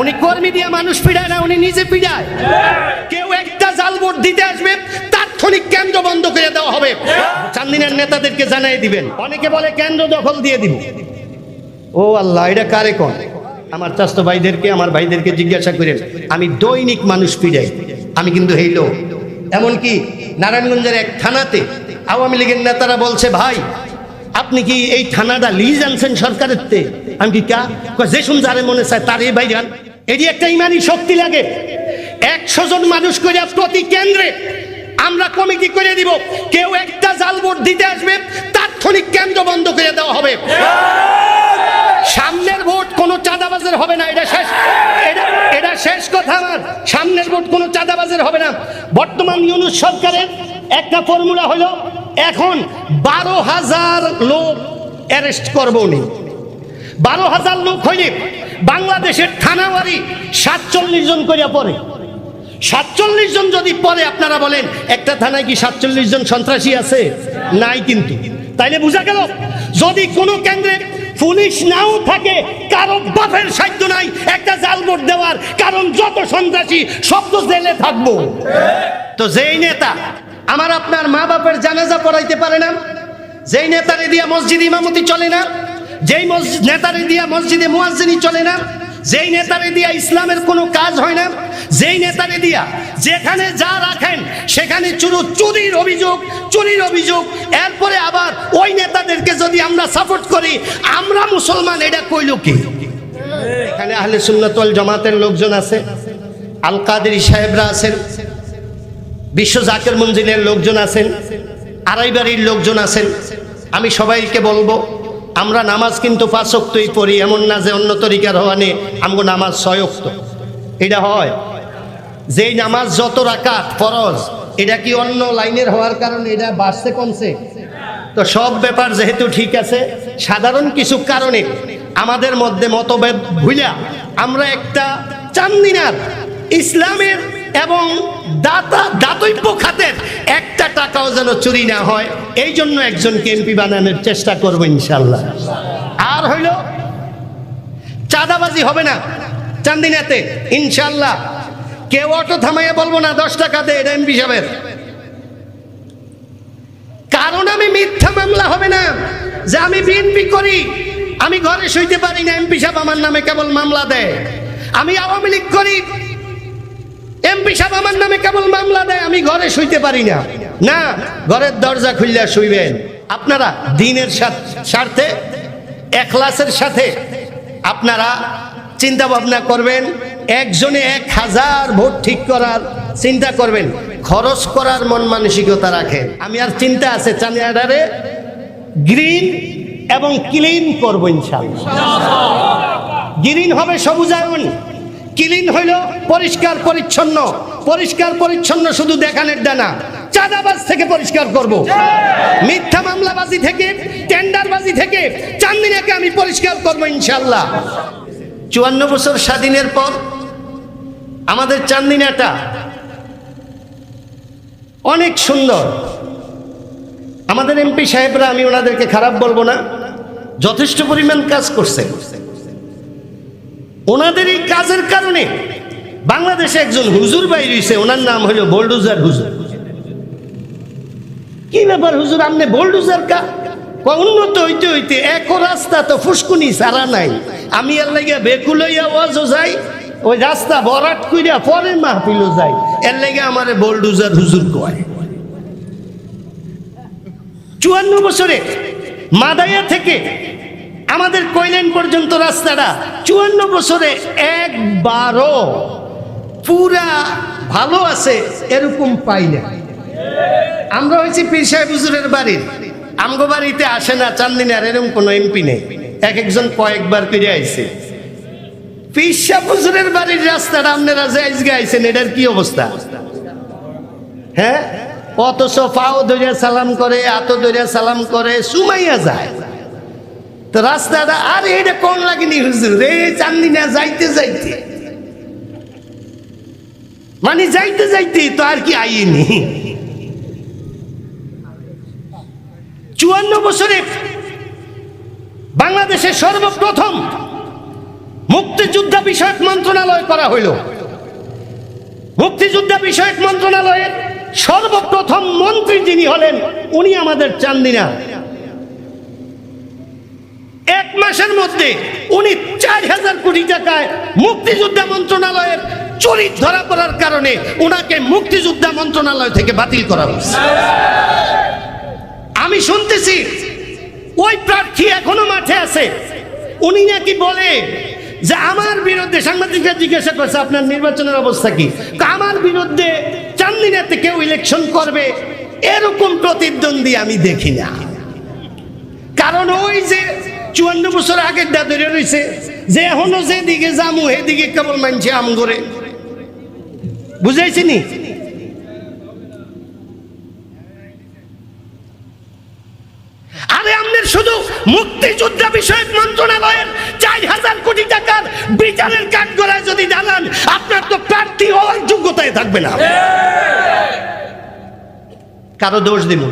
উনি কর্মী দিয়ে মানুষ পিড়ায় না, উনি নিজে পিড়ায় কেউ একটা জাল ভোট দিতে আসবে, তাৎক্ষণিক কেন্দ্র বন্ধ করে দেওয়া হবে। চান্দিনার নেতাদেরকে জানাই দিবেন। অনেকে বলে কেন্দ্র দখল দিয়ে দিব। ও আল্লাহ, এটা কারে কোন? আমার চাস্ত ভাইদেরকে, আমার ভাইদেরকে জিজ্ঞাসা করেন, আমি দৈনিক মানুষ পিড়াই আমি কিন্তু এই লোক। এমনকি নারায়ণগঞ্জের এক থানাতে আওয়ামী লীগের নেতারা বলছে, ভাই, আপনি কি এই থানাটা লিজ আনছেন সরকারের তে আমি কি কা? যে শুন যারে মনে চায় তার এই ভাই যান এটি একটা ইমানি শক্তি লাগে। একশো জন মানুষ করে প্রতি কেন্দ্রে আমরা কমিটি করে দিব, কেউ একটা জাল ভোট দিতে আসবে, তাৎক্ষণিক কেন্দ্র বন্ধ করে দেওয়া হবে। সামনের ভোট কোনো চাঁদাবাজের হবে না, এটা শেষ। এটা শেষ কথা আমার। সামনের ভোট কোনো চাঁদাবাজের হবে না। বর্তমান ইউনুস সরকারের একটা ফর্মুলা হলো, এখন বারো হাজার লোক অ্যারেস্ট করব উনি বারো হাজার লোক হইলে বাংলাদেশের থানাবাড়ি সাতচল্লিশ জন করিয়া পড়ে। সাতচল্লিশ জন যদি পরে আপনারা বলেন, একটা থানায় কি সাতচল্লিশ জন সন্ত্রাসী আছে? নাই কিন্তু। তাইলে বোঝা গেল, যদি কোনো কেন্দ্রে পুলিশ নাও থাকে, কারও বাপের সাধ্য নাই একটা জাল ভোট দেওয়ার, কারণ যত সন্ত্রাসী, সব তো জেলে থাকব। তো যেই নেতা, আমার আপনার মা বাপের জানাজা পড়াইতে পারে না, যেই নেতারে দিয়া মসজিদ ইমামতি চলে না যেই মসজিদ নেতারে দিয়া মসজিদে মুয়াজ্জিনি চলে না, যেই নেতারে দিয়া ইসলামের কোনো কাজ হয় না, যেই নেতারে দিয়া যেখানে যা রাখেন, সেখানে চুরু চুরির অভিযোগ চুরির অভিযোগ। এরপরে আবার ওই নেতাদেরকে যদি আমরা সাপোর্ট করি, আমরা মুসলমান, এটা কইল কি? এখানে আহলে সুন্নতল জামাতের লোকজন আছে আল কাদেরি সাহেবরা আছেন, বিশ্ব জাকের মঞ্জিলের লোকজন আছেন আড়াইবাড়ির লোকজন আছেন। আমি সবাইকে বলব আমরা নামাজ কিন্তু পাঁচক্তই পড়ি, এমন না যে অন্য তরিকার হওয়া নেই আমগো নামাজ ছয়ক্ত। এটা হয়। যেই নামাজ যত রাকাত, ফরজ, এটা কি অন্য লাইনের হওয়ার কারণে এটা বাড়ছে, কমছে? তো সব ব্যাপার যেহেতু ঠিক আছে, সাধারণ কিছু কারণে আমাদের মধ্যে মতভেদ ভুলা আমরা একটা চান্দিনার ইসলামের এবং দাতা দাতব্য যেন চুরি না হয়, এই জন্য একজনকে এমপি বানানোর চেষ্টা করব ইনশাল্লাহ। আর হইল, চাঁদাবাজি হবে না, চান্দিনাতে, ইনশাল্লাহ। কেউ অটো থামাইয়া বলব না, দশ টাকা দে, এটা এমপি সাহেবের। কারণ আমি মিথ্যা মামলা হবে না, যে আমি বিএনপি করি, আমি ঘরে শুইতে পারি না, এমপি সাহেব আমার নামে কেবল মামলা দেয়। আমি আওয়ামী লীগ করি, এমপি সাহেব আমার নামে কেবল মামলা দেয়, আমি ঘরে শুইতে পারি না। না, ঘরের দরজা খুললে শুইবেন। আপনারা দিনের স্বার্থে, এখলাসের সাথে আপনারা চিন্তা ভাবনা করবেন, একজনে এক হাজার ভোট ঠিক করার চিন্তা করবেন, খরচ করার মন মানসিকতা রাখেন। আমি আর চিন্তা আছে চানিয়াডারে গ্রিন এবং ক্লিন করব ইনশাল্লাহ গ্রিন হবে সবুজায়ন ক্লিন হইল পরিষ্কার পরিচ্ছন্ন পরিষ্কার পরিচ্ছন্ন শুধু দেখানের ডানা চাঁদাবাজ থেকে পরিষ্কার করব। মিথ্যা মামলাবাজি থেকে, টেন্ডারবাজি থেকে চান্দিনাকে আমি পরিষ্কার করব ইনশাল্লাহ চুয়ান্ন বছর স্বাধীনের পর আমাদের চান্দিনাটা অনেক সুন্দর। আমাদের এমপি সাহেবরা, আমি ওনাদেরকে খারাপ বলব না, যথেষ্ট পরিমাণ কাজ করছে। ওনাদের এই কাজের কারণে বাংলাদেশে একজন হুজুর বাই রয়েছে, ওনার নাম হলো বোল্ডুজার হুজুর। কি ব্যাপার হুজুর, আপনি বোল্ডুজার কা? উন্নত হইতে হইতে এক রাস্তা তো ফুসকুনি সারা নাই। আমি এর লাগে বেকুল হইয়া ওয়াজও যাই, ওই রাস্তা বরাট কইরা পরে মাহফিলও যাই। এর লাগে আমারে বোল্ডুজার হুজুর কয়। চুয়ান্ন বছরে মাদায়া থেকে আমাদের কইলেন পর্যন্ত রাস্তাটা চুয়ান্ন বছরে একবারও পুরা ভালো আছে, এরকম পাই না আমরা হয়েছি পীর সাহেব হুজুরের বাড়ির আমগো বাড়িতে আসে না চান্দিনার এরকম কোনো এমপি নেই। এক একজন কয়েকবার ফিরে আইছে। পীর সাহেব বাড়ির রাস্তাটা আপনারা যে আজকে আইছেন, এটার কি অবস্থা? হ্যাঁ? অথচ পাও ধরিয়া সালাম করে, আতো ধরিয়া সালাম করে, সুমাইয়া যায়। তো রাস্তাটা, আর এটা কোন লাগেনি হুজুর? রে চান্দিনা যাইতে যাইতে। মানে যাইতে যাইতে তো আর কি আইনি? চুয়ান্ন বছরে বাংলাদেশের সর্বপ্রথম মুক্তিযোদ্ধা বিষয়ক মন্ত্রণালয় করা হইল। মুক্তিযোদ্ধা বিষয়ক মন্ত্রণালয়ের সর্বপ্রথম মন্ত্রী যিনি হলেন, উনি আমাদের চান্দিনা। এক মাসের মধ্যে উনি চার হাজার কোটি টাকায় মুক্তিযোদ্ধা মন্ত্রণালয়ের চুরি ধরা পড়ার কারণে উনাকে মুক্তিযোদ্ধা মন্ত্রণালয় থেকে বাতিল করা হয়েছে। আমি শুনতেছি, ওই প্রার্থী এখনও মাঠে আছে। উনি নাকি বলে যে আমার বিরুদ্ধে, সাংবাদিকরা জিজ্ঞাসা করছে, আপনার নির্বাচনের অবস্থা কি? আমার বিরুদ্ধে চান্দিনাতে কেউ ইলেকশন করবে, এরকম প্রতিদ্বন্দ্বী আমি দেখি না। কারণ ওই যে চুয়ান্ন বছর আগের দা ধরে রয়েছে, যে এখনও যেদিকে জামু এদিকে কেবল মানছে আম করে বুঝাইছি নি আরে আমাদের শুধু মুক্তিযোদ্ধা বিষয়ক মন্ত্রণালয়ের চার হাজার কোটি টাকার বিচারের কাঠ গড়ায় যদি জানান আপনার তো প্রার্থী হওয়ার যোগ্যতায় থাকবে না। কারও দোষ দিব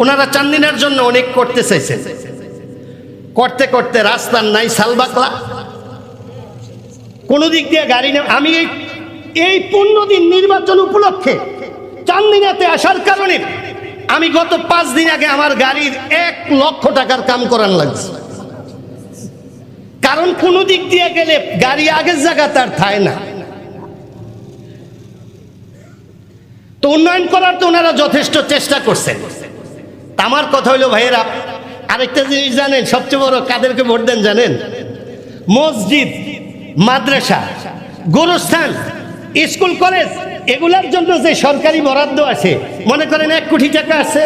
ওনারা চান্দিনার জন্য অনেক করতে চাইছেন। করতে করতে রাস্তার নাই সালবাকলা কোনো দিক দিয়ে গাড়ি নেই। আমি এই এই পনেরো দিন নির্বাচন উপলক্ষে চান্দিনাতে আসার কারণে আমি গত পাঁচ দিন আগে আমার গাড়ির এক লক্ষ টাকার কাম করার লাগছে। কারণ কোনো দিক দিয়ে গেলে গাড়ি আগের জায়গা তার থায় না। তো উন্নয়ন করার তো ওনারা যথেষ্ট চেষ্টা করছেন। আমার কথা হইল ভাইয়েরা, আরেকটা জিনিস জানেন, সবচেয়ে বড় কাদেরকে ভোট দেন জানেন? মসজিদ, মাদ্রাসা, গোরস্থান স্কুল, কলেজ, এগুলার জন্য যে সরকারি বরাদ্দ আছে, মনে করেন এক কোটি টাকা আছে,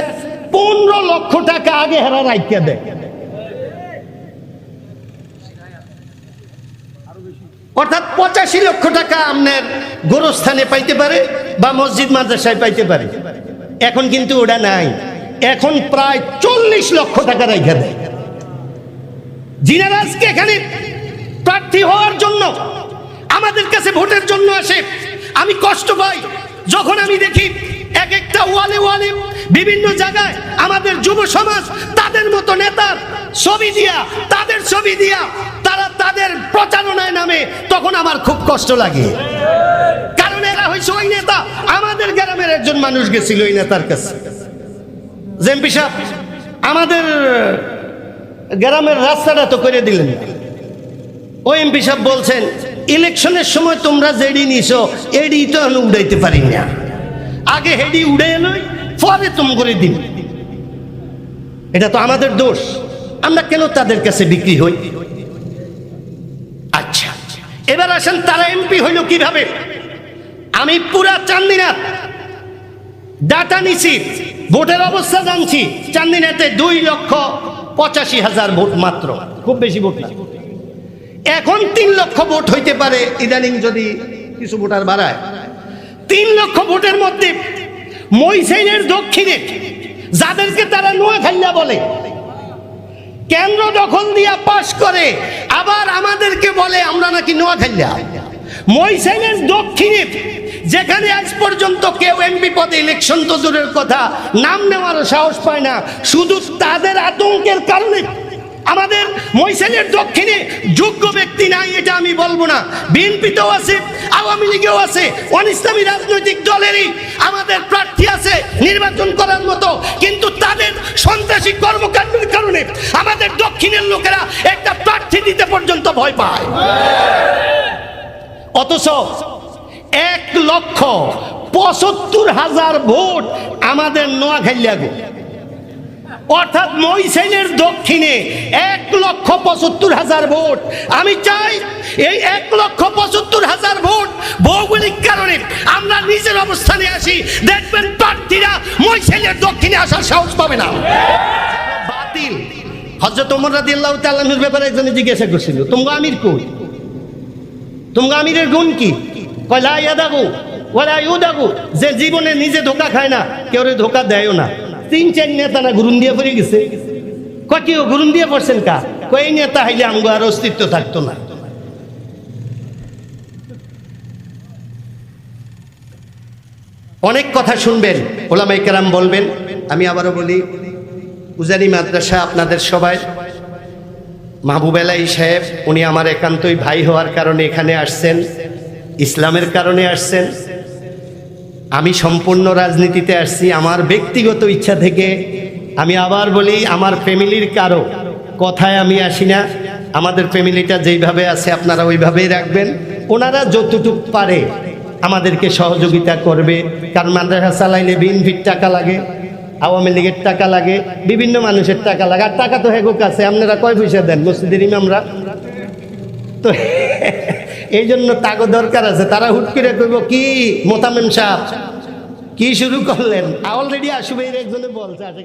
পনেরো লক্ষ টাকা আগে হেরা রাইকা দেয়। অর্থাৎ পঁচাশি লক্ষ টাকা আপনার গোরস্থানে পাইতে পারে বা মসজিদ, মাদ্রাসায় পাইতে পারে। এখন কিন্তু ওটা নাই। এখন প্রায় চল্লিশ লক্ষ টাকা রেখে দেয়। যিনারা আজকে এখানে প্রার্থী হওয়ার জন্য আমাদের কাছে ভোটের জন্য আসে। আমি কষ্ট পাই। যখন আমি দেখি এক একটা ওয়ালে ওয়ালে বিভিন্ন জায়গায় আমাদের যুব সমাজ, তাদের মতো নেতার ছবি দিয়া, তাদের ছবি দিয়া তারা তাদের প্রচারণায় নামে, তখন আমার খুব কষ্ট লাগে। কারণ এরা হয়েছে ওই নেতা। আমাদের গ্রামের একজন মানুষ গেছিল ওই নেতার কাছে। জেমপি সাহেব, আমাদের গ্রামের রাস্তাটা তো করে দিলেন। ও এমপি সাহেব বলছেন ইলেকশনের সময় তোমরা যেডি নিছো, এডি তো আমি উড়াইতে পারি না। আগে হেডি উড়ে এলো পরে তুম করে দিন। এটা তো আমাদের দোষ। আমরা কেন তাদের কাছে বিক্রি হই? আচ্ছা এবার আসেন তারা এমপি হইল কীভাবে? আমি পুরা চান্দিনাথ ডাটা নিছি, ভোটের অবস্থা জানছি। চান্দিনাতে দুই লক্ষ পঁচাশি হাজার ভোট মাত্র। খুব বেশি ভোট না। এখন তিন লক্ষ ভোট হইতে পারে, ইদানিং যদি কিছু ভোটার বাড়ায়। তিন লক্ষ ভোটের মধ্যে মইসেনের দক্ষিণে যাদেরকে তারা নোয়াখাইলা বলে, কেন্দ্র দখল দিয়া পাশ করে, আবার আমাদেরকে বলে আমরা নাকি নোয়াখাইলা মইসেনের দক্ষিণে, যেখানে আজ পর্যন্ত কেউ এমপি পদে ইলেকশন তো দূরের কথা, নাম নেওয়ারও সাহস পায় না, শুধু তাদের আতঙ্কের কারণে আমাদের মৈশালের দক্ষিণে যোগ্য ব্যক্তি নাই, এটা আমি বলব না। বিএনপিতেও আছে, আওয়ামী লীগেও আছে অনিসলামী রাজনৈতিক দলেরই আমাদের প্রার্থী আছে নির্বাচন করার মতো। কিন্তু তাদের সন্ত্রাসী কর্মকাণ্ডের কারণে আমাদের দক্ষিণের লোকেরা একটা প্রার্থী দিতে পর্যন্ত ভয় পায়। অথচ এক লক্ষ পঁচাত্তর হাজার ভোট আমাদের নোয়াখাইয়া গো। অর্থাৎ মইসেনের দক্ষিণে এক লক্ষ পঁচাত্তর হাজার ভোট। আমি চাই এই এক লক্ষ পঁচাত্তর হাজার ভোট ভৌগোলিক কারণে আমরা নিজের অবস্থানে আসি। দেখবেন প্রার্থীরা মইসেনের দক্ষিণে আসার সাহস পাবে না। বাতিল। হজরত ওমর রাদিয়াল্লাহু তাআলার ব্যাপারে একজনে জিজ্ঞাসা করছিল তোমরা আমির কই? তোমরা আমিরের গুণ কি? কয়, লা ইয়াদাগু ওয়ালা ইউদাগু। যে জীবনে নিজে ধোকা খায় না, কেউ ধোকা দেয়ও না। তিন, চার নেতা না গুরুন দিয়ে পড়ে গেছে। কেউ গুরুন দিয়ে পড়ছেন কা? কয় নেতা হাইলে আমগো আর অস্তিত্ব থাকতো না। অনেক কথা শুনবেন ওলামাই কেরাম বলবেন। আমি আবারও বলি উজানি মাদ্রাসা আপনাদের সবাই। মাহবুব এলাই সাহেব, উনি আমার একান্তই ভাই হওয়ার কারণে এখানে আসছেন, ইসলামের কারণে আসছেন। আমি সম্পূর্ণ রাজনীতিতে আসছি, আমার ব্যক্তিগত ইচ্ছা থেকে। আমি আবার বলি, আমার ফ্যামিলির কারও কথায় আমি আসি না। আমাদের ফ্যামিলিটা যেইভাবে আছে, আপনারা ওইভাবেই রাখবেন। ওনারা যতটুক পারে আমাদেরকে সহযোগিতা করবে। কারণ মাদ্রাসা চালাইলে বিএনপির টাকা লাগে, আওয়ামী লীগের টাকা লাগে, বিভিন্ন মানুষের টাকা লাগে। আর টাকা তো হেগুক আছে, আপনারা কয় পয়সা দেন? মসজিদের ইমামরা? তো এই জন্য তাগো দরকার আছে। তারা হুট করে কইব, কি মোতামেম সাহ কি শুরু করলেন? অলরেডি আসবে। একজনে বলছে আশা